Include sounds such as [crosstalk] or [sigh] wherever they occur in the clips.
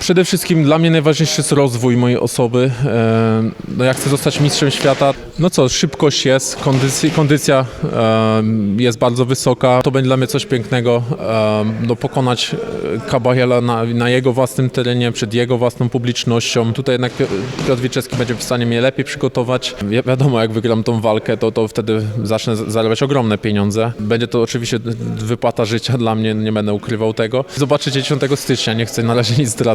Przede wszystkim dla mnie najważniejszy jest rozwój mojej osoby. E, No ja chcę zostać mistrzem świata. No co, szybkość jest, kondycja, kondycja e, jest bardzo wysoka. To będzie dla mnie coś pięknego. e, No pokonać Kabajela na, na jego własnym terenie, przed jego własną publicznością. Tutaj jednak Pio- Piotr Wieczewski będzie w stanie mnie lepiej przygotować. Wi- wiadomo, jak wygram tą walkę, to, to wtedy zacznę zarabiać ogromne pieniądze. Będzie to oczywiście wypłata życia dla mnie, nie będę ukrywał tego. Zobaczycie 10 stycznia, nie chcę na razie nic zdradzać.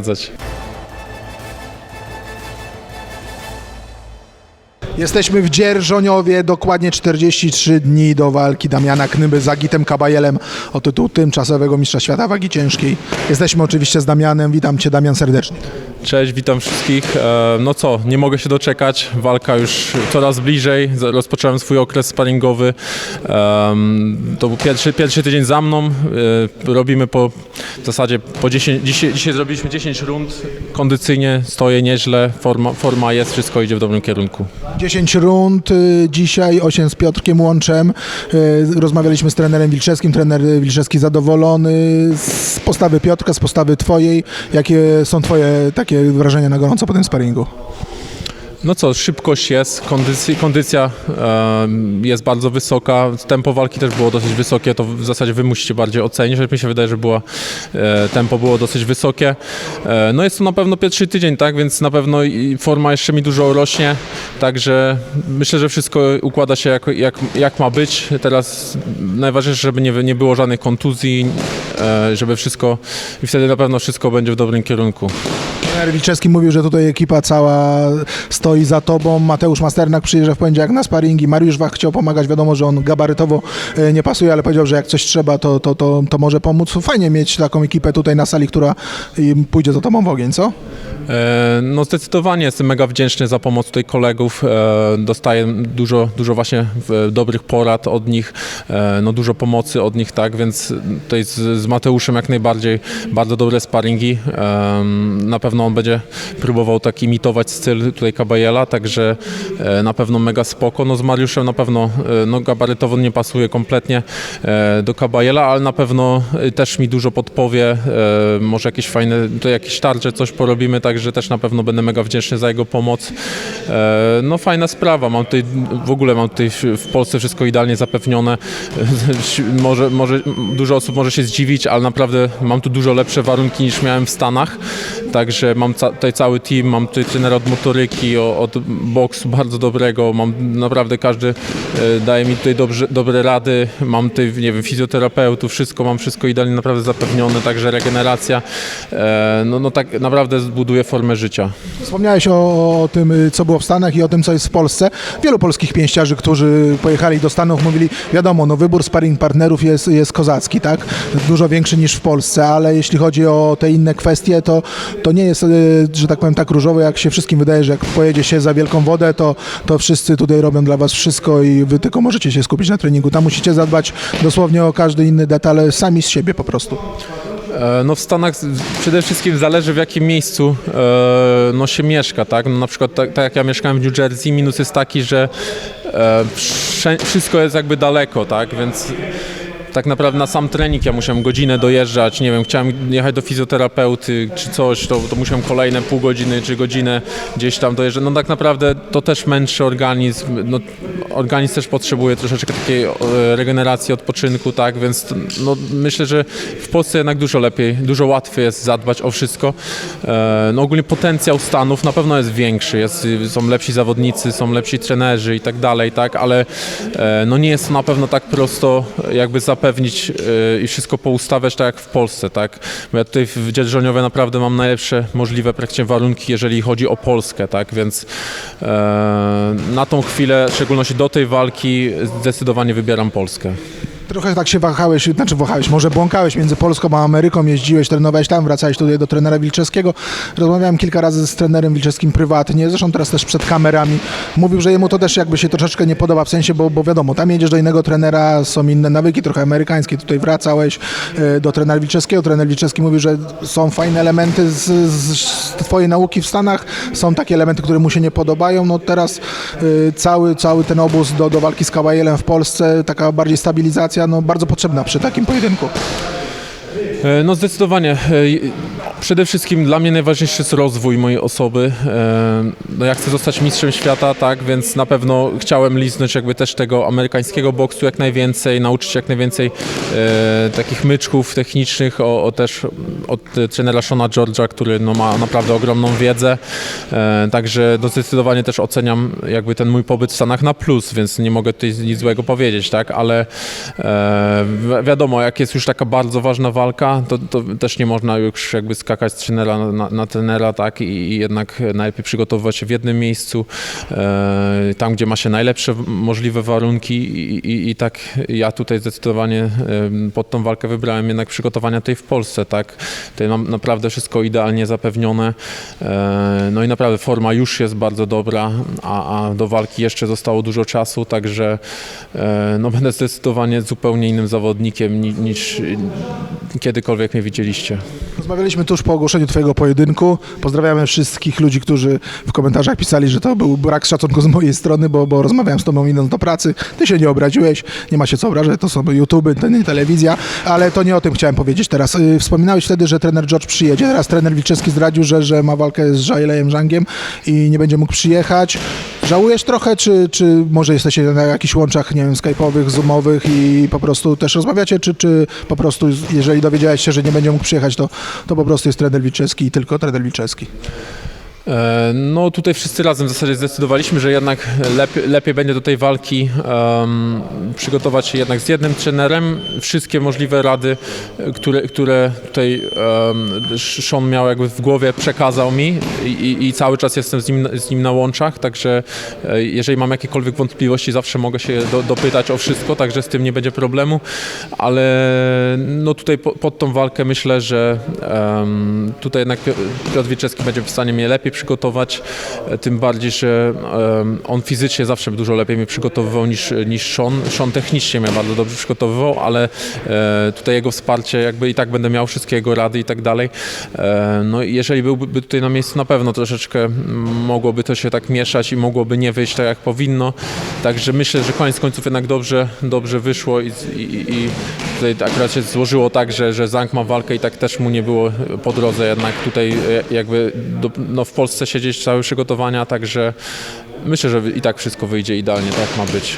Jesteśmy w Dzierżoniowie, dokładnie 43 dni do walki Damiana Knyby z Agitem Kabajelem o tytuł tymczasowego mistrza świata wagi ciężkiej. Jesteśmy oczywiście z Damianem, witam Cię Damian serdecznie. Cześć, witam wszystkich. E, No co, nie mogę się doczekać. Walka już coraz bliżej. Rozpocząłem swój okres sparingowy. To był pierwszy, pierwszy tydzień za mną. E, Robimy po w zasadzie po 10, dzisiaj, dzisiaj zrobiliśmy 10 rund. Kondycyjnie stoję nieźle, forma, forma jest, wszystko idzie w dobrym kierunku. 10 rund, y, dzisiaj 8 z Piotrkiem Łączem. Y, Rozmawialiśmy z trenerem Wilczewskim, trener Wilczewski zadowolony z postawy Piotrka, z postawy Twojej. Jakie są Twoje takie wrażenia na gorąco po tym sparingu? No co, szybkość jest, kondycja, kondycja em, jest bardzo wysoka, tempo walki też było dosyć wysokie, to w zasadzie wy musicie bardziej ocenić, że mi się wydaje, że było, e, tempo było dosyć wysokie. E, no jest to na pewno pierwszy tydzień, tak, więc na pewno forma jeszcze mi dużo rośnie, także myślę, że wszystko układa się jak, jak, jak ma być. Teraz najważniejsze, żeby nie, nie było żadnych kontuzji, e, żeby wszystko, i wtedy na pewno wszystko będzie w dobrym kierunku. Trener Wilczewski mówił, że tutaj ekipa cała stoi za tobą. Mateusz Masternak przyjeżdża w poniedziałek na sparingi. Mariusz Wach chciał pomagać. Wiadomo, że on gabarytowo e, nie pasuje, ale powiedział, że jak coś trzeba, to, to, to, to może pomóc. Fajnie mieć taką ekipę tutaj na sali, która pójdzie za tobą w ogień, co? E, No zdecydowanie jestem mega wdzięczny za pomoc tutaj kolegów. E, Dostaję dużo, dużo właśnie dobrych porad od nich, no dużo pomocy od nich, tak, więc tutaj z, z Mateuszem jak najbardziej bardzo dobre sparingi. Na pewno on będzie próbował tak imitować styl tutaj Kabajela, także e, na pewno mega spoko. No z Mariuszem na pewno e, no gabarytowo nie pasuje kompletnie e, do Kabajela, ale na pewno też mi dużo podpowie, może jakieś fajne, to jakieś tarcze, coś porobimy, także też na pewno będę mega wdzięczny za jego pomoc. No fajna sprawa, mam tutaj, w ogóle mam tutaj w Polsce wszystko idealnie zapewnione. [laughs] Może, może dużo osób może się zdziwić, ale naprawdę mam tu dużo lepsze warunki niż miałem w Stanach, także mam ca- tutaj cały team, mam tutaj trenera od motoryki, od boksu bardzo dobrego, mam naprawdę każdy e, daje mi tutaj dobrze, dobre rady, mam tutaj, nie wiem, fizjoterapeutów, wszystko, mam wszystko idealnie naprawdę zapewnione, także regeneracja, e, no, no tak naprawdę zbuduje formę życia. Wspomniałeś o, o tym, y, co było w Stanach i o tym, co jest w Polsce. Wielu polskich pięściarzy, którzy pojechali do Stanów, mówili, wiadomo, no wybór sparring partnerów jest, jest kozacki, tak? Dużo większy niż w Polsce, ale jeśli chodzi o te inne kwestie, to, to nie jest, że tak powiem, tak różowo, jak się wszystkim wydaje, że jak pojedzie się za wielką wodę, to, to wszyscy tutaj robią dla was wszystko i wy tylko możecie się skupić na treningu. Tam musicie zadbać dosłownie o każdy inny detal, sami z siebie po prostu. E, No w Stanach przede wszystkim zależy w jakim miejscu e, no się mieszka, tak? No na przykład tak, tak jak ja mieszkałem w New Jersey, minus jest taki, że e, wszystko jest jakby daleko, tak? Więc tak naprawdę na sam trening ja musiałem godzinę dojeżdżać, nie wiem, chciałem jechać do fizjoterapeuty czy coś, to, to musiałem kolejne pół godziny czy godzinę gdzieś tam dojeżdżać. No tak naprawdę to też męczy organizm, no, organizm też potrzebuje troszeczkę takiej e, regeneracji, odpoczynku, tak, więc no, myślę, że w Polsce jednak dużo lepiej, dużo łatwiej jest zadbać o wszystko. E, no ogólnie potencjał Stanów na pewno jest większy, jest, są lepsi zawodnicy, są lepsi trenerzy i tak dalej, tak, ale e, no nie jest to na pewno tak prosto jakby zapewnić i wszystko poustawiać tak jak w Polsce, tak, bo ja tutaj w Dzierżoniowie naprawdę mam najlepsze możliwe praktycznie warunki, jeżeli chodzi o Polskę, tak, więc na tą chwilę, w szczególności do tej walki zdecydowanie wybieram Polskę. Trochę tak się wahałeś, znaczy wahałeś, może błąkałeś między Polską a Ameryką, jeździłeś, trenowałeś tam, wracałeś tutaj do trenera Wilczewskiego. Rozmawiałem kilka razy z trenerem Wilczewskim prywatnie, zresztą teraz też przed kamerami. Mówił, że jemu to też jakby się troszeczkę nie podoba, w sensie, bo, bo wiadomo, tam jedziesz do innego trenera, są inne nawyki, trochę amerykańskie, tutaj wracałeś e, do trenera Wilczewskiego. Trener Wilczewski mówił, że są fajne elementy z, z, z twojej nauki w Stanach, są takie elementy, które mu się nie podobają. No teraz e, cały, cały ten obóz do, do walki z Kawajelem w Polsce, taka bardziej stabilizacja, no bardzo potrzebna przy takim pojedynku. E, No zdecydowanie. E, Przede wszystkim dla mnie najważniejszy jest rozwój mojej osoby. E, No ja chcę zostać mistrzem świata, tak, więc na pewno chciałem liznąć jakby też tego amerykańskiego boksu jak najwięcej, nauczyć jak najwięcej takich myczków technicznych, o, o też od trenera Shona George'a, który no, ma naprawdę owogromną wiedzę. Także no, zdecydowanie też oceniam jakby ten mój pobyt w Stanach na plus, więc nie mogę tutaj nic złego powiedzieć, tak, ale wi- wiadomo, jak jest już taka bardzo ważna walka, to, to też nie można już jakby skakać z trenera na, na, trenera, tak, i, jednak najlepiej przygotowywać się w jednym miejscu, e, tam, gdzie ma się najlepsze możliwe warunki. I, i, i tak ja tutaj zdecydowanie e, pod tą walkę wybrałem jednak przygotowania tej w Polsce, tak, tutaj mam naprawdę wszystko idealnie zapewnione, e, no i naprawdę forma już jest bardzo dobra, a, a do walki jeszcze zostało dużo czasu, także e, no będę zdecydowanie zupełnie innym zawodnikiem ni, niż kiedykolwiek mnie widzieliście. Rozmawialiśmy tuż po ogłoszeniu Twojego pojedynku. Pozdrawiamy wszystkich ludzi, którzy w komentarzach pisali, że to był brak szacunku z mojej strony, bo, bo rozmawiałem z Tobą idąc do pracy. Ty się nie obraziłeś, nie ma się co obrażać, to są YouTube, to nie telewizja, ale to nie o tym chciałem powiedzieć teraz. Y, Wspominałeś wtedy, że trener George przyjedzie. Teraz trener Wilczewski zdradził, że, że ma walkę z Jailejem Zhangiem i nie będzie mógł przyjechać. Żałujesz trochę, czy, czy może jesteście na jakichś łączach, nie wiem, skype'owych, zoomowych i po prostu też rozmawiacie, czy, czy po prostu jeżeli dowiedziałeś się, że nie będzie mógł przyjechać, to, to po prostu jest trener Wilczewski i tylko trener Wilczewski. E, No tutaj wszyscy razem w zasadzie zdecydowaliśmy, że jednak lepiej, lepiej będzie do tej walki em, przygotować się jednak z jednym trenerem. Wszystkie możliwe rady, które, które tutaj um, Sean miał jakby w głowie, przekazał mi i, i, cały czas jestem z nim, z nim na łączach, także e, jeżeli mam jakiekolwiek wątpliwości, zawsze mogę się do, dopytać o wszystko, także z tym nie będzie problemu, ale no tutaj po, pod tą walkę myślę, że em, tutaj jednak Pio- Piotr Wieczewski będzie w stanie mnie lepiej przygotować, e, tym bardziej, że on fizycznie zawsze dużo lepiej mnie przygotowywał niż, niż Sean. Sean technicznie mnie bardzo dobrze przygotowywał, ale e, tutaj jego wsparcie jakby i tak będę miał wszystkie jego rady i tak dalej. E, no i jeżeli byłby tutaj na miejscu, na pewno troszeczkę mogłoby to się tak mieszać i mogłoby nie wyjść tak jak powinno. Także myślę, że koniec końców jednak dobrze, dobrze wyszło i, i, i tutaj akurat się złożyło tak, że, że Zank ma walkę i tak też mu nie było po drodze jednak tutaj jakby do, no w Polsce siedzieć całe przygotowania, także myślę, że i tak wszystko wyjdzie idealnie, tak ma być.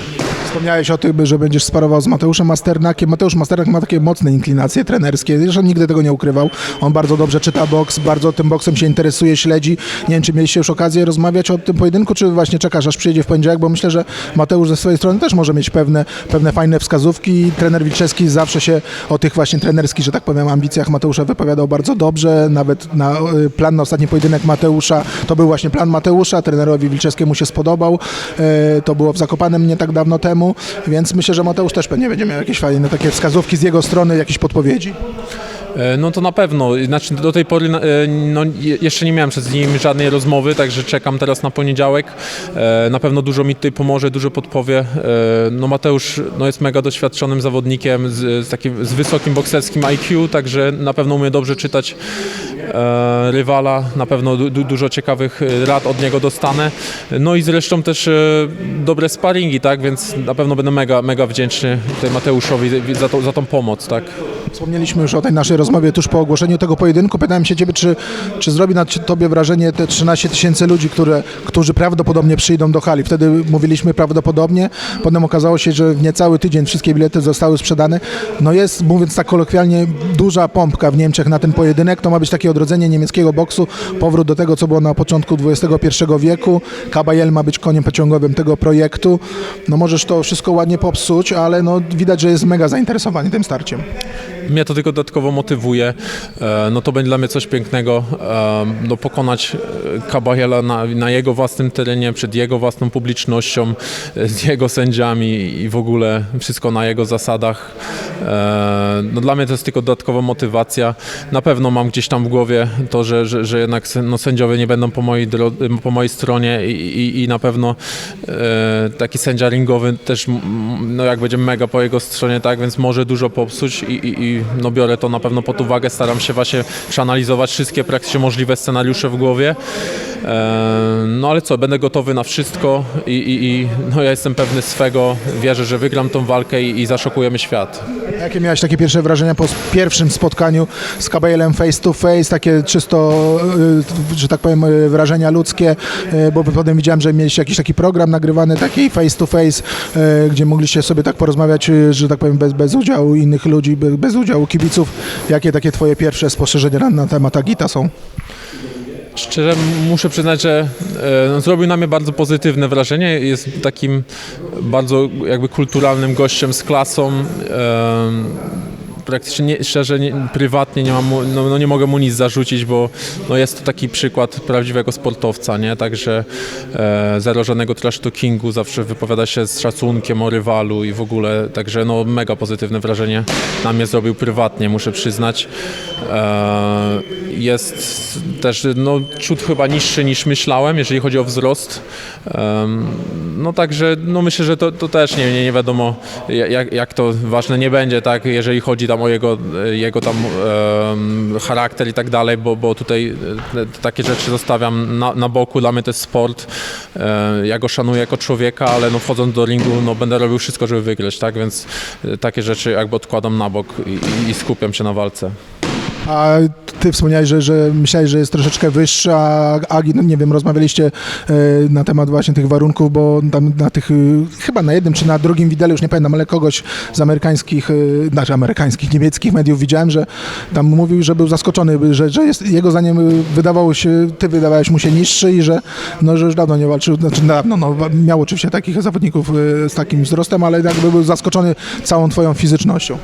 Wspomniałeś o tym, że będziesz sparował z Mateuszem Masternakiem. Mateusz Masternak ma takie mocne inklinacje trenerskie. Zresztą nigdy tego nie ukrywał. On bardzo dobrze czyta boks, bardzo tym boksem się interesuje, śledzi. Nie wiem, czy mieliście już okazję rozmawiać o tym pojedynku, czy właśnie czekasz, aż przyjedzie w poniedziałek, bo myślę, że Mateusz ze swojej strony też może mieć pewne, pewne fajne wskazówki. Trener Wilczewski zawsze się o tych właśnie trenerskich, że tak powiem, ambicjach Mateusza wypowiadał bardzo dobrze. Nawet na y, plan na ostatni pojedynek Mateusza, to był właśnie plan Mateusza. Trenerowi Wilczewskiemu się spodobał. E, To było w Zakopanem nie tak dawno temu, więc myślę, że Mateusz też pewnie będzie miał jakieś fajne takie wskazówki z jego strony, jakieś podpowiedzi. E, No to na pewno. Znaczy do tej pory e, no, je- jeszcze nie miałem z nim żadnej rozmowy, także czekam teraz na poniedziałek. E, Na pewno dużo mi tutaj pomoże, dużo podpowie. No Mateusz no, jest mega doświadczonym zawodnikiem z, z takim z wysokim bokserskim IQ, także na pewno umie dobrze czytać rywala. Na pewno du, du, dużo ciekawych rad od niego dostanę. No i zresztą też dobre sparingi, tak? Więc na pewno będę mega, mega wdzięczny tutaj Mateuszowi za, to, za tą pomoc, tak? Wspomnieliśmy już o tej naszej rozmowie tuż po ogłoszeniu tego pojedynku. Pytałem się Ciebie, czy, czy zrobi na Tobie wrażenie te 13 tysięcy ludzi, które, którzy prawdopodobnie przyjdą do hali. Wtedy mówiliśmy prawdopodobnie, potem okazało się, że w niecały tydzień wszystkie bilety zostały sprzedane. No jest, mówiąc tak kolokwialnie, duża pompka w Niemczech na ten pojedynek. To ma być takie odrodzenie niemieckiego boksu, powrót do tego, co było na początku XXI wieku. Kabajel ma być koniem pociągowym tego projektu. No możesz to wszystko ładnie popsuć, ale no widać, że jest mega zainteresowany tym starciem. Mnie to tylko dodatkowo motywuje. E, No to będzie dla mnie coś pięknego. e, No pokonać e, Kabajela na, na jego własnym terenie, przed jego własną publicznością, z jego sędziami i w ogóle wszystko na jego zasadach. No dla mnie to jest tylko dodatkowa motywacja. Na pewno mam gdzieś tam w głowie to, że, że, że jednak no, sędziowie nie będą po mojej, po mojej stronie i, i, i na pewno taki sędzia ringowy też no jak będzie mega po jego stronie, tak, więc może dużo popsuć i, i, no biorę to na pewno pod uwagę, staram się właśnie przeanalizować wszystkie praktycznie możliwe scenariusze w głowie. E, No ale co, będę gotowy na wszystko i, i, i no, ja jestem pewny swego, wierzę, że wygram tą walkę i, i zaszokujemy świat. Jakie miałeś takie pierwsze wrażenia po pierwszym spotkaniu z Kabelem face to face, takie czysto, y, że tak powiem, y, wrażenia ludzkie, y, bo potem widziałem, że mieliście jakiś taki program nagrywany, taki face to face, gdzie mogliście sobie tak porozmawiać, że tak powiem, bez, bez udziału innych ludzi, bez udziału kibiców. Jakie takie twoje pierwsze spostrzeżenia na, na temat Agita są? Szczerze muszę przyznać, że e, no, zrobił na mnie bardzo pozytywne wrażenie. Jest takim bardzo jakby kulturalnym gościem z klasą. E, praktycznie nie, szczerze, nie, prywatnie nie, mam no, no nie mogę mu nic zarzucić, bo no jest to taki przykład prawdziwego sportowca, nie? Także e, zero żadnego trash talkingu, zawsze wypowiada się z szacunkiem o rywalu i w ogóle, także no mega pozytywne wrażenie na mnie zrobił prywatnie, muszę przyznać. E, jest też no, ciut chyba niższy niż myślałem, jeżeli chodzi o wzrost. Em, No także no myślę, że to, to też nie, nie, nie wiadomo jak, jak to ważne nie będzie, tak, jeżeli chodzi tam o jego, jego tam em, charakter i tak dalej, bo, bo tutaj e, takie rzeczy zostawiam na, na boku, dla mnie to jest sport. E, Ja go szanuję jako człowieka, ale no wchodząc do ringu, no będę robił wszystko, żeby wygrać, tak, więc e, takie rzeczy jakby odkładam na bok i, i skupiam się na walce. A ty wspomniałeś, że, że myślałeś, że jest troszeczkę wyższa, a no nie wiem, rozmawialiście e, na temat właśnie tych warunków, bo tam na tych, e, chyba na jednym czy na drugim wideo, już nie pamiętam, ale kogoś z amerykańskich, e, znaczy amerykańskich, niemieckich mediów widziałem, że tam mówił, że był zaskoczony, że, że jest, jego zdaniem wydawało się, ty wydawałeś mu się niższy i że, no, że już dawno nie walczył, znaczy dawno, no, miał oczywiście takich zawodników z takim wzrostem, ale jakby był zaskoczony całą twoją fizycznością.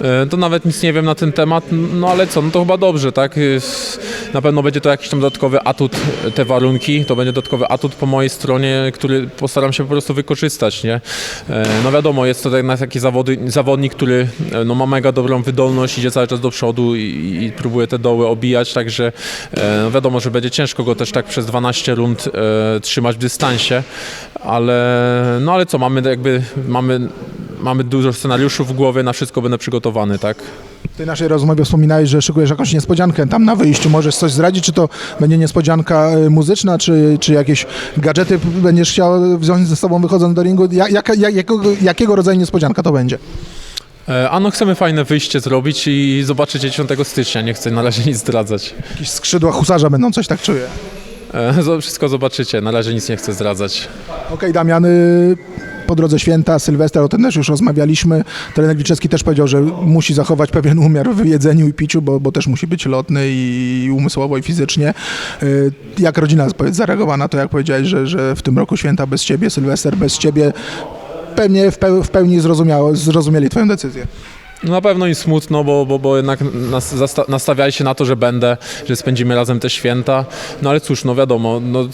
E, To nawet nic nie wiem na ten temat, no ale co, no to chyba dobrze, tak? Na pewno będzie to jakiś tam dodatkowy atut, te warunki, to będzie dodatkowy atut po mojej stronie, który postaram się po prostu wykorzystać, nie? E, No wiadomo, jest to taki zawody, zawodnik, który e, no, ma mega dobrą wydolność, idzie cały czas do przodu i, i próbuje te doły obijać, także no wiadomo, że będzie ciężko go też tak przez 12 rund e, trzymać w dystansie, ale no ale co, mamy jakby, mamy mamy dużo scenariuszy w głowie, na wszystko będę przygotowany, tak? W tej naszej rozmowie wspominałeś, że szykujesz jakąś niespodziankę tam na wyjściu. Możesz coś zdradzić, czy to będzie niespodzianka e, muzyczna, czy, czy jakieś gadżety będziesz chciał wziąć ze sobą wychodząc do ringu? Ja- Jaka, jak, jakiego, jakiego rodzaju niespodzianka to będzie? E, A no chcemy fajne wyjście zrobić i zobaczycie 10 stycznia, nie chcę na razie nic zdradzać. Jakieś skrzydła husarza będą, coś tak czuję. E, Wszystko zobaczycie, na razie nic nie chcę zdradzać. Okej, Damian, y, po drodze święta, Sylwester, o tym też już rozmawialiśmy. Trener Wilczewski też powiedział, że musi zachować pewien umiar w jedzeniu i piciu, bo, bo też musi być lotny i umysłowo, i fizycznie. Y, Jak rodzina zareagowała na to, jak powiedziałeś, że, że w tym roku święta bez ciebie, Sylwester bez ciebie, pewnie w pełni zrozumiało, zrozumieli twoją decyzję. No na pewno im smutno, bo, bo, bo jednak nas, nastawiali się na to, że będę, że spędzimy razem te święta. No ale cóż, no wiadomo, no,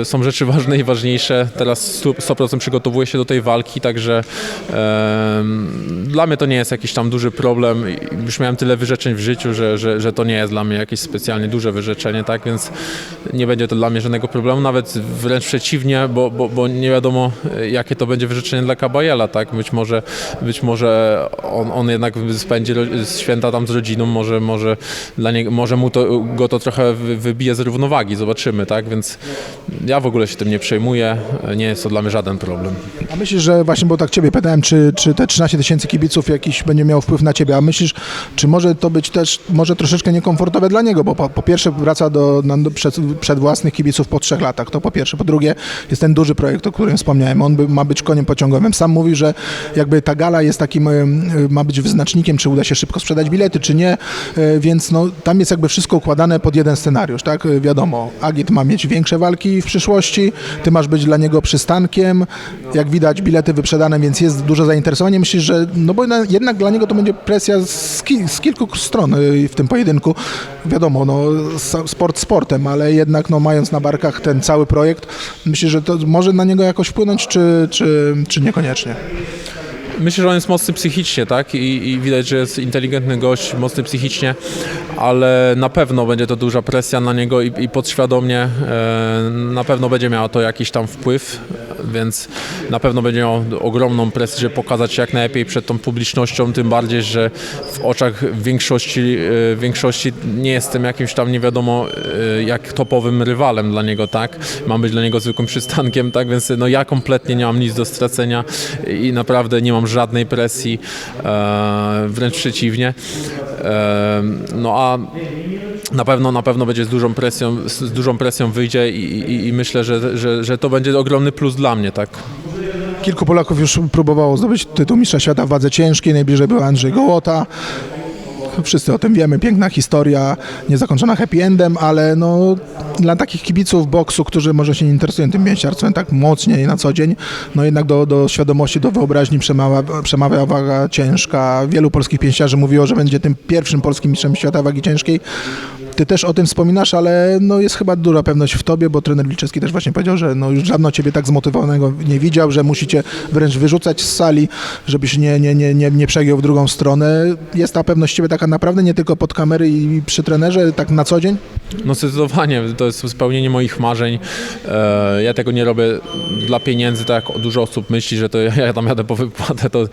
e, są rzeczy ważne i ważniejsze. Teraz 100%, 100% przygotowuję się do tej walki, także em, dla mnie to nie jest jakiś tam duży problem. Już miałem tyle wyrzeczeń w życiu, że, że, że to nie jest dla mnie jakieś specjalnie duże wyrzeczenie, tak więc nie będzie to dla mnie żadnego problemu, nawet wręcz przeciwnie, bo, bo, bo nie wiadomo e, jakie to będzie wyrzeczenie dla Kabajela, tak? Być może, być może on, on jednak spędzi święta tam z rodziną, może, może, dla niego, może mu to, go to trochę wy- wybije z równowagi, zobaczymy, tak? Więc ja w ogóle się tym nie przejmuję, nie jest to dla mnie żaden problem. A myślisz, że właśnie, bo tak ciebie pytałem, czy, czy te 13 tysięcy kibiców jakiś będzie miał wpływ na ciebie, a myślisz, czy może to być też może troszeczkę niekomfortowe dla niego, bo po, po pierwsze wraca do, do przed, przed własnych kibiców po trzech latach, to po pierwsze. Po drugie jest ten duży projekt, o którym wspomniałem, on by, ma być koniem pociągowym. Sam mówi, że jakby ta gala jest takim, ma być wyznacznikiem, czy uda się szybko sprzedać bilety, czy nie, y, więc no, tam jest jakby wszystko układane pod jeden scenariusz, tak? Y, Wiadomo, Agit ma mieć większe walki w przyszłości, ty masz być dla niego przystankiem, jak widać bilety wyprzedane, więc jest duże zainteresowanie. Myślisz, że no bo na, jednak dla niego to będzie presja z, ki, z kilku stron y, w tym pojedynku. Wiadomo, no sport sportem, ale jednak no mając na barkach ten cały projekt, myślisz, że to może na niego jakoś wpłynąć, czy, czy, czy niekoniecznie? Myślę, że on jest mocny psychicznie, tak? I, I widać, że jest inteligentny gość, mocny psychicznie, ale na pewno będzie to duża presja na niego i, i podświadomie e, na pewno będzie miało to jakiś tam wpływ. Więc na pewno będzie miał ogromną presję, żeby pokazać się jak najlepiej przed tą publicznością, tym bardziej, że w oczach większości, e, większości nie jestem jakimś tam nie wiadomo e, jak topowym rywalem dla niego, tak? Mam być dla niego zwykłym przystankiem, tak? Więc no ja kompletnie nie mam nic do stracenia i naprawdę nie mam żadnej presji, e, wręcz przeciwnie. No a na pewno, na pewno będzie z dużą presją, z dużą presją wyjdzie i, i, i myślę, że, że, że to będzie ogromny plus dla mnie, tak? Kilku Polaków już próbowało zdobyć tytuł mistrza świata w wadze ciężkiej, najbliżej był Andrzej Gołota. Wszyscy o tym wiemy, piękna historia, niezakończona happy endem, ale no, dla takich kibiców boksu, którzy może się nie interesują tym mięśniarstwem tak mocniej na co dzień, no jednak do, do świadomości, do wyobraźni przemawia, przemawia waga ciężka. Wielu polskich pięściarzy mówiło, że będzie tym pierwszym polskim mistrzem świata wagi ciężkiej. Ty też o tym wspominasz, ale no jest chyba duża pewność w tobie, bo trener Wilczewski też właśnie powiedział, że no już dawno ciebie tak zmotywowanego nie widział, że musicie wręcz wyrzucać z sali, żebyś nie, nie, nie, nie, nie przegiął w drugą stronę. Jest ta pewność ciebie taka naprawdę nie tylko pod kamery i przy trenerze, tak na co dzień? No zdecydowanie, to jest spełnienie moich marzeń. E, ja tego nie robię dla pieniędzy, tak jak dużo osób myśli, że to ja tam jadę po wypłatę, to,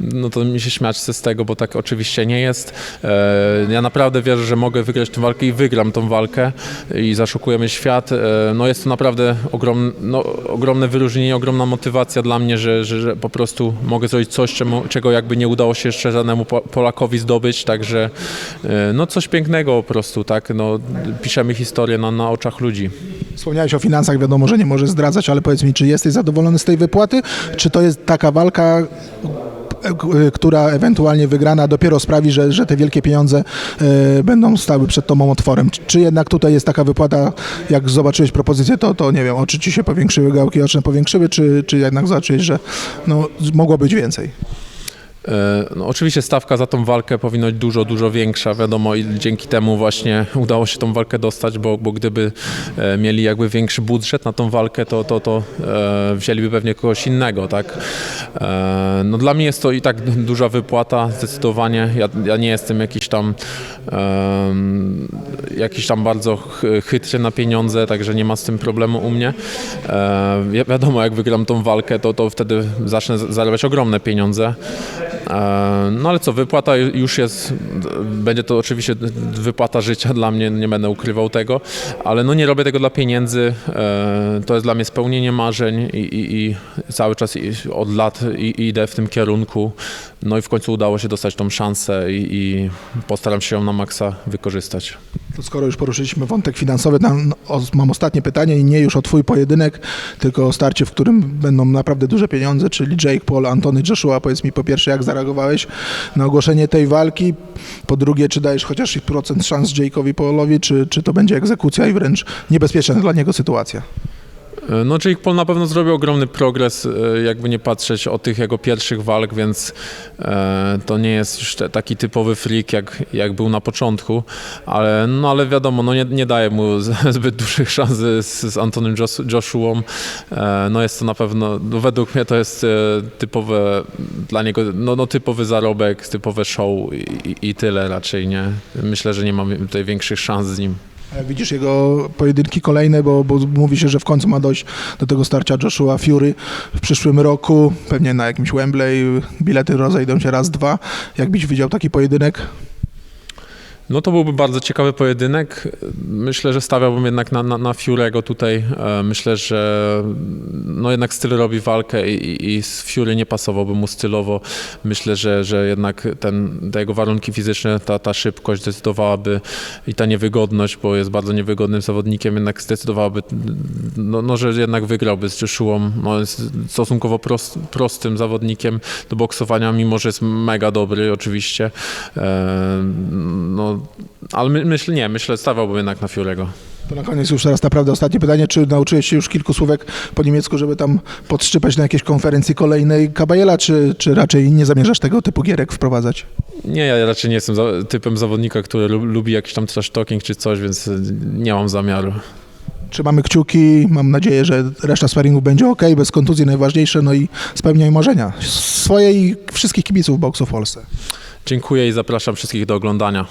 no to mi się śmiać z tego, bo tak oczywiście nie jest. E, ja naprawdę wierzę, że mogę wygrać tę walkę i wygram tą walkę i zaszokujemy świat. E, no jest to naprawdę ogrom, no, ogromne wyróżnienie, ogromna motywacja dla mnie, że, że, że po prostu mogę zrobić coś, czemu, czego jakby nie udało się jeszcze żadnemu Po- Polakowi zdobyć, także e, no coś pięknego po prostu, tak, no piszemy historię na, na oczach ludzi. Wspomniałeś o finansach, wiadomo, że nie możesz zdradzać, ale powiedz mi, czy jesteś zadowolony z tej wypłaty? Czy to jest taka walka, która ewentualnie wygrana dopiero sprawi, że, że te wielkie pieniądze e, będą stały przed tobą otworem? Czy, jednak tutaj jest taka wypłata, jak zobaczyłeś propozycję, to, to nie wiem, oczy ci się powiększyły, gałki oczne powiększyły, czy, czy jednak zobaczyłeś, że no, mogło być więcej? E, No, oczywiście stawka za tą walkę powinna być dużo, dużo większa, wiadomo, i dzięki temu właśnie udało się tą walkę dostać, bo, bo gdyby e, mieli jakby większy budżet na tą walkę, to, to, to e, wzięliby pewnie kogoś innego, tak? No dla mnie jest to i tak duża wypłata, zdecydowanie. Ja, ja nie jestem jakiś tam jakiś tam bardzo ch- chytry na pieniądze, także nie ma z tym problemu u mnie. Wi- wiadomo, jak wygram tą walkę, to, to wtedy zacznę zarabiać ogromne pieniądze. E, No ale co, wypłata ju- już jest, będzie to oczywiście wypłata życia dla mnie, nie będę ukrywał tego, ale no nie robię tego dla pieniędzy, e, to jest dla mnie spełnienie marzeń i, i, i cały czas od lat idę w tym kierunku, no i w końcu udało się dostać tą szansę i, i postaram się ją na maksa wykorzystać. To skoro już poruszyliśmy wątek finansowy, tam mam ostatnie pytanie i nie już o twój pojedynek, tylko o starcie, w którym będą naprawdę duże pieniądze, czyli Jake Paul, Antony Joshua. Powiedz mi po pierwsze, jak zareagowałeś na ogłoszenie tej walki? Po drugie, czy dajesz chociaż procent szans Jake'owi Paulowi, czy, czy to będzie egzekucja i wręcz niebezpieczna dla niego sytuacja? E, No Jake Paul na pewno zrobił ogromny progres, e, jakby nie patrzeć o tych jego pierwszych walk, więc e, to nie jest już taki typowy freak, jak, jak był na początku, ale, no, ale wiadomo, no nie, nie daje mu [laughs] zbyt dużych szans z, z Antonym Jos- Joshuą. E, no jest to na pewno, no według mnie to jest typowe dla niego, no, no typowy zarobek, typowe show i, i tyle raczej, nie? Myślę, że nie mam tutaj większych szans z nim. Jak widzisz jego pojedynki kolejne, bo, bo mówi się, że w końcu ma dojść do tego starcia Joshua Fury w przyszłym roku, pewnie na jakimś Wembley, bilety rozejdą się raz, dwa. Jak byś widział taki pojedynek? No to byłby bardzo ciekawy pojedynek. Myślę, że stawiałbym jednak na, na, na tutaj. E, Myślę, że no jednak styl robi walkę i, i, z Fury nie pasowałby mu stylowo. Myślę, że, że jednak ten, te jego warunki fizyczne, ta, ta szybkość zdecydowałaby i ta niewygodność, bo jest bardzo niewygodnym zawodnikiem, jednak zdecydowałaby, no, no że jednak wygrałby z Joshuą. No, jest stosunkowo prost, prostym zawodnikiem do boksowania, mimo że jest mega dobry oczywiście. E, No, ale my, myślę, nie, myślę, stawiałbym jednak na Fiorego. To na koniec już teraz naprawdę ostatnie pytanie. Czy nauczyłeś się już kilku słówek po niemiecku, żeby tam podszczypać na jakiejś konferencji kolejnej Kabajela, czy, czy raczej nie zamierzasz tego typu gierek wprowadzać? Nie, ja raczej nie jestem za, typem zawodnika, który lu, lubi jakiś tam trash talking czy coś, więc nie mam zamiaru. Trzymamy kciuki, mam nadzieję, że reszta sparingu będzie ok, bez kontuzji najważniejsze, no i spełniaj marzenia swoje i wszystkich kibiców boksu w Polsce. Dziękuję i zapraszam wszystkich do oglądania.